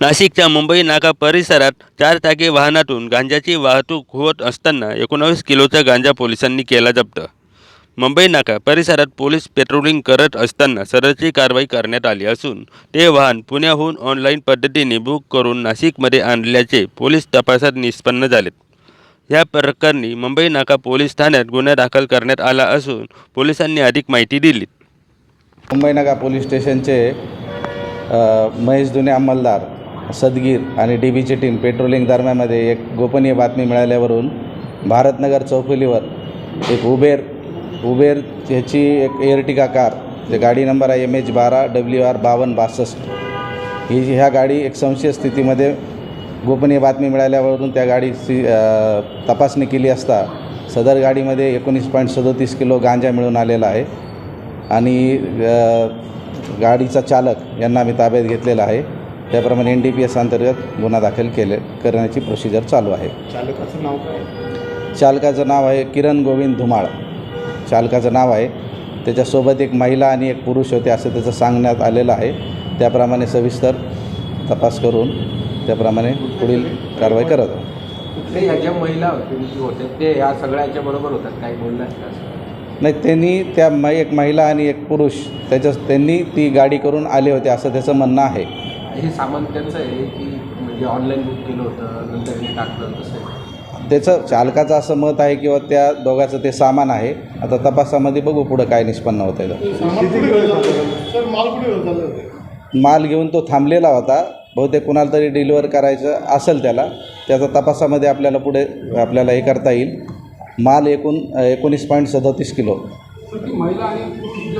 नाशिकच्या मुंबई नाका परिसरात चार चाकी वाहनातून गांजाची वाहतूक होत असताना एकोणावीस किलोचा गांजा पोलिसांनी केला जप्त. मुंबई नाका परिसरात पोलीस पेट्रोलिंग करत असताना सरळची कारवाई करण्यात आली असून ते वाहन पुण्याहून ऑनलाईन पद्धतीने बुक करून नाशिकमध्ये आणल्याचे पोलीस तपासात निष्पन्न झालेत. या प्रकरणी मुंबई नाका पोलीस ठाण्यात गुन्हा दाखल करण्यात आला असून पोलिसांनी अधिक माहिती दिली. मुंबई नाका पोलीस स्टेशनचे महेश दुने अंमलदार सदगीर आणि डी बीची टीम पेट्रोलिंग दरम्यानमध्ये एक गोपनीय बातमी मिळाल्यावरून भारतनगर चौफुलीवर एक उबेर उबेर ह्याची एक एअरटिका कार जे गाडी नंबर आहे एम एच बारा डब्ल्यू आर बावन्न बासष्ट. ही जी ह्या गाडी एक संशय स्थितीमध्ये गोपनीय बातमी मिळाल्यावरून त्या गाडीची तपासणी केली असता सदर गाडीमध्ये एकोणीस पॉईंट सदोतीस किलो गांजा मिळून आलेला आहे आणि गाडीचा चालक यांना मी ताब्यात घेतलेला आहे. त्याप्रमाणे एन डी पी एस अंतर्गत गुन्हा दाखल केले करण्याची प्रोसिजर चालू आहे. चालकाचं नाव काय? चालकाचं नाव आहे किरण गोविंद धुमाळ. चालकाचं नाव आहे. त्याच्यासोबत एक महिला आणि एक पुरुष होते असं त्याचं सांगण्यात आलेलं आहे. त्याप्रमाणे सविस्तर तपास करून त्याप्रमाणे पुढील कारवाई करत आहोत कुठले ह्या ज्या महिला होत्या ते ह्या सगळ्याच्या बरोबर होतात? काही नाही त्यांनी त्या एक महिला आणि एक पुरुष त्याच्या त्यांनी ती गाडी करून आले होते असं त्याचं म्हणणं आहे. हे सामान त्यांचं आहे की म्हणजे ऑनलाईन बुक केलं होतं नंतर हे टाकलं तसं आहे. त्याचं चालकाचं असं मत आहे किंवा त्या दोघाचं ते सामान आहे. आता तपासामध्ये बघू पुढं काय निष्पन्न होतं सर माल घेऊन तो थांबलेला होता. बहुतेक कुणाला तरी डिलिव्हर करायचं असेल त्याला. त्याचा तपासामध्ये आपल्याला पुढे आपल्याला हे करता येईल. माल एकूण एकोणीस पॉईंट सदोतीस किलो. सर ती महिला आणि